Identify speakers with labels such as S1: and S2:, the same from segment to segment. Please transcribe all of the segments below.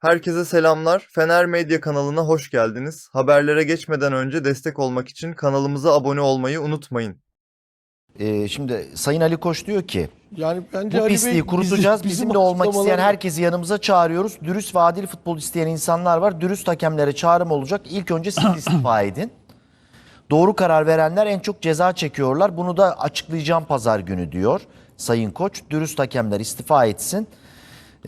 S1: Herkese selamlar. Fener Medya kanalına hoş geldiniz. Haberlere geçmeden önce destek olmak için kanalımıza abone olmayı unutmayın.
S2: Ee, şimdi Sayın Ali Koç diyor ki
S3: Yani bence
S2: bu
S3: Ali
S2: pisliği
S3: Bey
S2: kurutacağız.
S3: bizim- bizim
S2: Bizimle olmak isteyen herkesi yanımıza çağırıyoruz. Dürüst ve adil futbol isteyen insanlar var. Dürüst hakemlere çağrım olacak. İlk önce siz istifa edin. Doğru karar verenler en çok ceza çekiyorlar. Bunu da açıklayacağım pazar günü diyor Sayın Koç. Dürüst hakemler istifa etsin.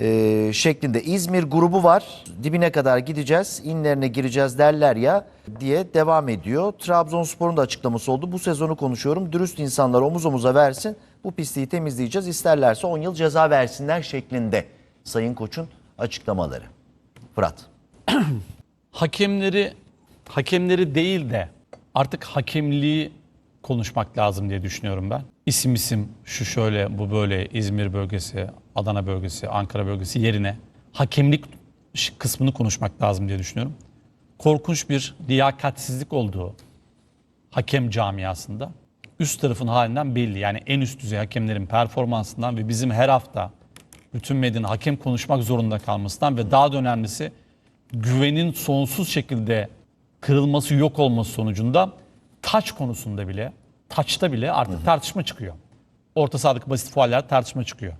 S2: Ee, şeklinde İzmir grubu var. Dibine kadar gideceğiz, inlerine gireceğiz derler ya diye devam ediyor. Trabzonspor'un da açıklaması oldu. Bu sezonu konuşuyorum. Dürüst insanlar omuz omuza versin. Bu pisliği temizleyeceğiz. İsterlerse 10 yıl ceza versinler şeklinde Sayın Koç'un açıklamaları. Fırat.
S4: hakemleri hakemleri değil de artık hakemliği konuşmak lazım diye düşünüyorum ben. İsim isim şu şöyle bu böyle İzmir bölgesi, Adana bölgesi, Ankara bölgesi yerine hakemlik kısmını konuşmak lazım diye düşünüyorum. Korkunç bir liyakatsizlik olduğu hakem camiasında üst tarafın halinden belli. Yani en üst düzey hakemlerin performansından ve bizim her hafta bütün medyanın hakem konuşmak zorunda kalmasından ve daha da önemlisi güvenin sonsuz şekilde kırılması, yok olması sonucunda taç konusunda bile, taçta bile artık tartışma çıkıyor. Orta sahadaki basit fauller tartışma çıkıyor.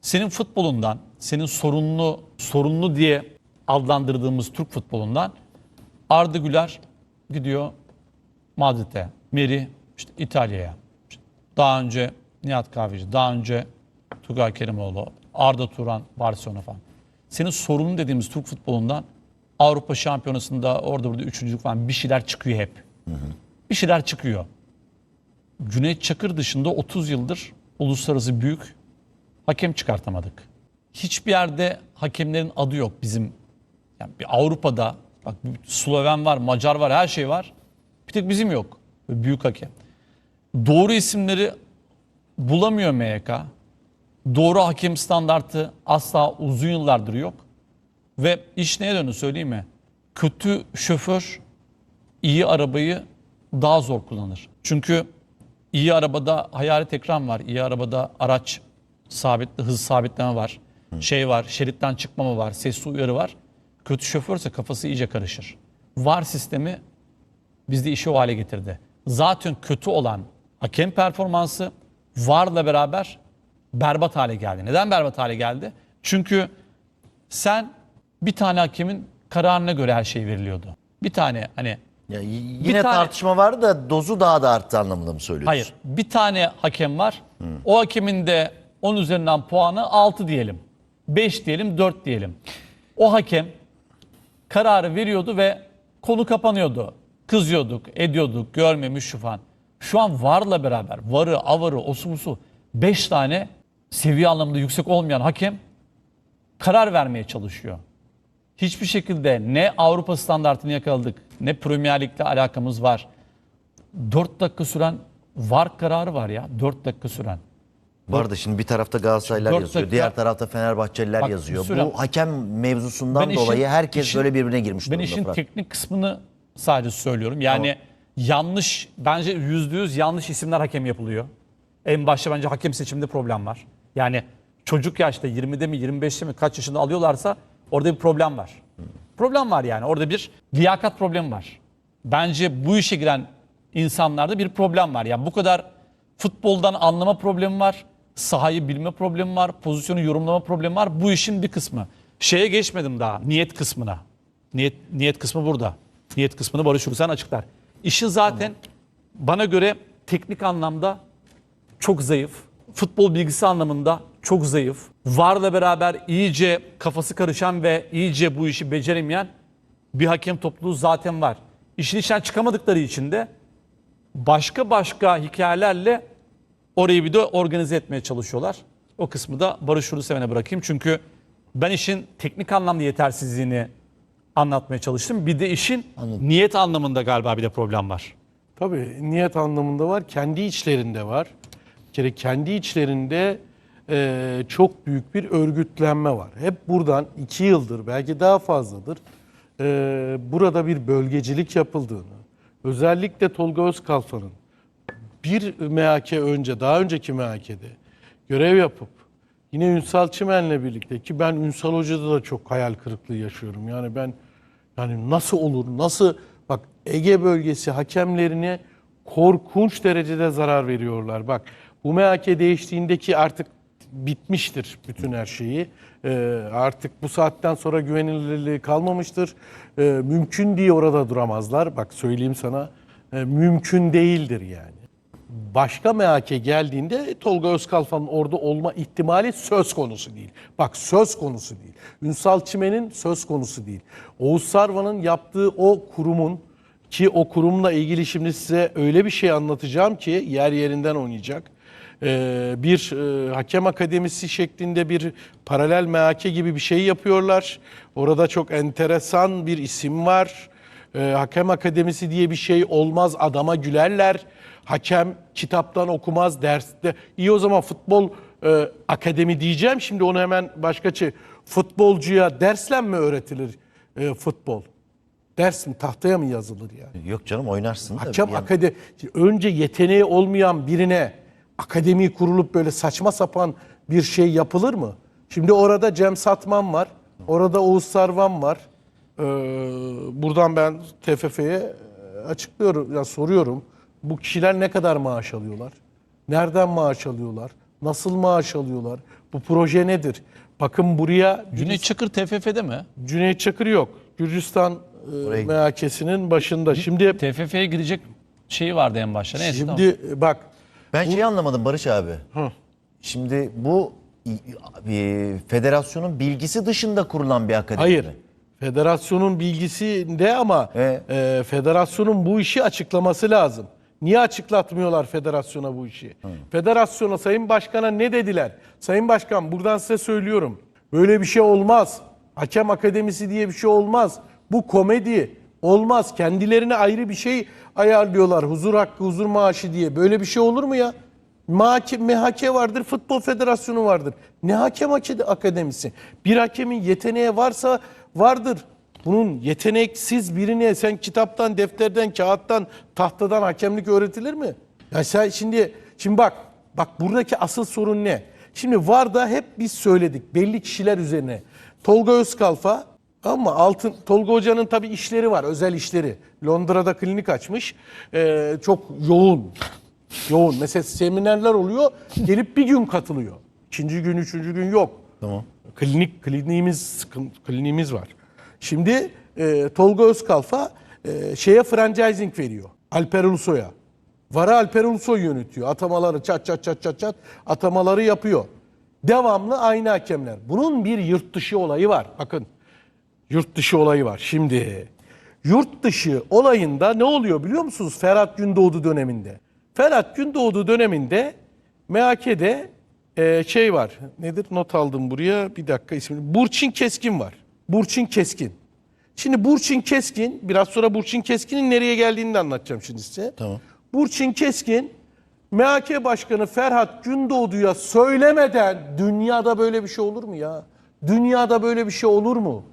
S4: Senin futbolundan, senin sorunlu, sorunlu diye adlandırdığımız Türk futbolundan Arda Güler gidiyor Madrid'e, Meri işte İtalya'ya. İşte daha önce Nihat Kahveci, daha önce Tugay Kerimoğlu, Arda Turan, Barcelona falan. Senin sorunun dediğimiz Türk futbolundan Avrupa Şampiyonası'nda orada burada üçüncülük falan bir şeyler çıkıyor hep. Bir şeyler çıkıyor. Cüneyt Çakır dışında 30 yıldır uluslararası büyük hakem çıkartamadık. Hiçbir yerde hakemlerin adı yok bizim. Yani bir Avrupa'da bak Sloven var, Macar var, her şey var. Bir tek bizim yok. Büyük hakem. Doğru isimleri bulamıyor MYK. Doğru hakem standartı asla uzun yıllardır yok. Ve iş neye döndü söyleyeyim mi? Kötü şoför iyi arabayı daha zor kullanır. Çünkü iyi arabada hayalet ekran var. iyi arabada araç sabitli hız sabitleme var. Şey var, şeritten çıkmama var, sesli uyarı var. Kötü şoförse kafası iyice karışır. VAR sistemi bizde işi o hale getirdi. Zaten kötü olan hakem performansı VAR'la beraber berbat hale geldi. Neden berbat hale geldi? Çünkü sen bir tane hakemin kararına göre her şey veriliyordu. Bir tane hani
S2: Ya yine
S4: tane-
S2: tartışma var da dozu daha da arttı anlamında mı söylüyorsun?
S4: hayır bir tane hakem var. O hakemin de 10 üzerinden puanı 6 diyelim. 5 diyelim 4 diyelim. O hakem kararı veriyordu ve konu kapanıyordu. Kızıyorduk, ediyorduk, görmemiş şu falan. Şu an VAR'la beraber, VAR'ı, AVAR'ı, osumusu 5 tane seviye anlamında yüksek olmayan hakem karar vermeye çalışıyor. Hiçbir şekilde ne Avrupa standartını yakaladık, ne Premier Lig'le alakamız var. 4 dakika süren VAR kararı var ya, 4 dakika süren.
S2: Vardı şimdi bir tarafta Galatasaraylılar
S4: Dört
S2: yazıyor,
S4: dakika-
S2: diğer tarafta Fenerbahçeliler
S4: Bak,
S2: yazıyor.
S4: süren-
S2: Bu hakem mevzusundan
S4: Ben işin-
S2: dolayı herkes
S4: işin-
S2: böyle birbirine girmiş
S4: Ben
S2: durumda.
S4: işin
S2: Fırat.
S4: teknik kısmını sadece söylüyorum. Yani yanlış, bence yüzde yüz yanlış isimler hakem yapılıyor. En başta bence hakem seçiminde problem var. Yani çocuk yaşta 20'de mi 25'te mi kaç yaşında alıyorlarsa orada bir problem var. Problem var yani. Orada bir liyakat problemi var. Bence bu işe giren insanlarda bir problem var. Yani bu kadar futboldan anlama problemi var. Sahayı bilme problemi var. Pozisyonu yorumlama problemi var. Bu işin bir kısmı. Şeye geçmedim daha. Niyet kısmına. Niyet, niyet kısmı burada. Niyet kısmını Barış Ulusen açıklar. İşin zaten bana göre teknik anlamda çok zayıf. Futbol bilgisi anlamında çok zayıf. VAR'la beraber iyice kafası karışan ve iyice bu işi beceremeyen bir hakem topluluğu zaten var. İşin içinden çıkamadıkları için de başka başka hikayelerle orayı bir de organize etmeye çalışıyorlar. O kısmı da Barış Uluseven'e bırakayım. Çünkü ben işin teknik anlamda yetersizliğini anlatmaya çalıştım. Bir de işin niyet anlamında galiba bir de problem var.
S3: Tabii niyet anlamında var, kendi içlerinde var. Bir kere kendi içlerinde e, çok büyük bir örgütlenme var. Hep buradan iki yıldır belki daha fazladır e, burada bir bölgecilik yapıldığını, özellikle Tolga Özkalfa'nın bir MHK önce, daha önceki MHK'de görev yapıp Yine Ünsal Çimen'le birlikte ki ben Ünsal Hoca'da da çok hayal kırıklığı yaşıyorum. Yani ben yani nasıl olur? Nasıl bak Ege bölgesi hakemlerine korkunç derecede zarar veriyorlar. Bak bu MHK değiştiğindeki artık bitmiştir bütün her şeyi. Ee, artık bu saatten sonra güvenilirliği kalmamıştır. Ee, mümkün diye orada duramazlar. Bak söyleyeyim sana e, mümkün değildir yani başka MHK geldiğinde Tolga Özkalfa'nın orada olma ihtimali söz konusu değil. Bak söz konusu değil. Ünsal Çimen'in söz konusu değil. Oğuz Sarvan'ın yaptığı o kurumun ki o kurumla ilgili şimdi size öyle bir şey anlatacağım ki yer yerinden oynayacak. Ee, bir e, hakem akademisi şeklinde bir paralel MHK gibi bir şey yapıyorlar. Orada çok enteresan bir isim var. Ee, hakem akademisi diye bir şey olmaz adama gülerler. Hakem kitaptan okumaz derste. İyi o zaman futbol e, akademi diyeceğim. Şimdi onu hemen başka şey. Futbolcuya dersle mi öğretilir e, futbol? Ders mi tahtaya mı yazılır yani?
S2: Yok canım oynarsın.
S3: Hakem akademi önce yeteneği olmayan birine akademi kurulup böyle saçma sapan bir şey yapılır mı? Şimdi orada Cem Satman var. Orada Oğuz Sarvan var. Ee, buradan ben TFF'ye açıklıyorum, ya soruyorum. Bu kişiler ne kadar maaş alıyorlar? Nereden maaş alıyorlar? Nasıl maaş alıyorlar? Bu proje nedir? Bakın buraya
S4: Cüneyt Çakır TFF'de mi?
S3: Cüneyt Çakır yok. Gürcistan e, MHK'sinin başında. Şimdi
S4: TFF'ye gidecek şeyi vardı en başta. Neyse tamam.
S3: Şimdi e, bak
S2: Ben şeyi anlamadım Barış abi. Şimdi bu e, federasyonun bilgisi dışında kurulan bir akademi.
S3: hayır.
S2: mi?
S3: Federasyonun bilgisinde ama
S2: E?
S3: e, federasyonun bu işi açıklaması lazım. Niye açıklatmıyorlar federasyona bu işi? Federasyona Sayın Başkan'a ne dediler? Sayın Başkan buradan size söylüyorum. Böyle bir şey olmaz. Hakem akademisi diye bir şey olmaz. Bu komedi olmaz. Kendilerine ayrı bir şey ayarlıyorlar. Huzur hakkı, huzur maaşı diye. Böyle bir şey olur mu ya? MHK, MHK vardır, Futbol Federasyonu vardır. Ne hakem hake- akademisi? Bir hakemin yeteneği varsa vardır. Bunun yeteneksiz birine sen kitaptan, defterden, kağıttan, tahtadan hakemlik öğretilir mi? Ya sen şimdi şimdi bak bak buradaki asıl sorun ne? Şimdi VAR'da hep biz söyledik belli kişiler üzerine. Tolga Özkalfa ama altın Tolga Hoca'nın tabii işleri var, özel işleri. Londra'da klinik açmış. Ee, çok yoğun. Yoğun. Mesela seminerler oluyor. Gelip bir gün katılıyor. İkinci gün, üçüncü gün yok.
S2: Tamam.
S3: Klinik, kliniğimiz, kliniğimiz var. Şimdi e, Tolga Özkalfa e, şeye franchising veriyor. Alper Ulusoy'a. Vara Alper Ulusoy yönetiyor. Atamaları çat çat çat çat çat atamaları yapıyor. Devamlı aynı hakemler. Bunun bir yurt dışı olayı var. Bakın yurt dışı olayı var. Şimdi yurt dışı olayında ne oluyor biliyor musunuz? Ferhat Gündoğdu döneminde. Ferhat Gündoğdu döneminde MHK'de e, şey var. Nedir? Not aldım buraya. Bir dakika ismini. Burçin Keskin var. Burçin Keskin. Şimdi Burçin Keskin, biraz sonra Burçin Keskin'in nereye geldiğini de anlatacağım şimdi size.
S2: Tamam.
S3: Burçin Keskin, MHK Başkanı Ferhat Gündoğdu'ya söylemeden dünyada böyle bir şey olur mu ya? Dünyada böyle bir şey olur mu?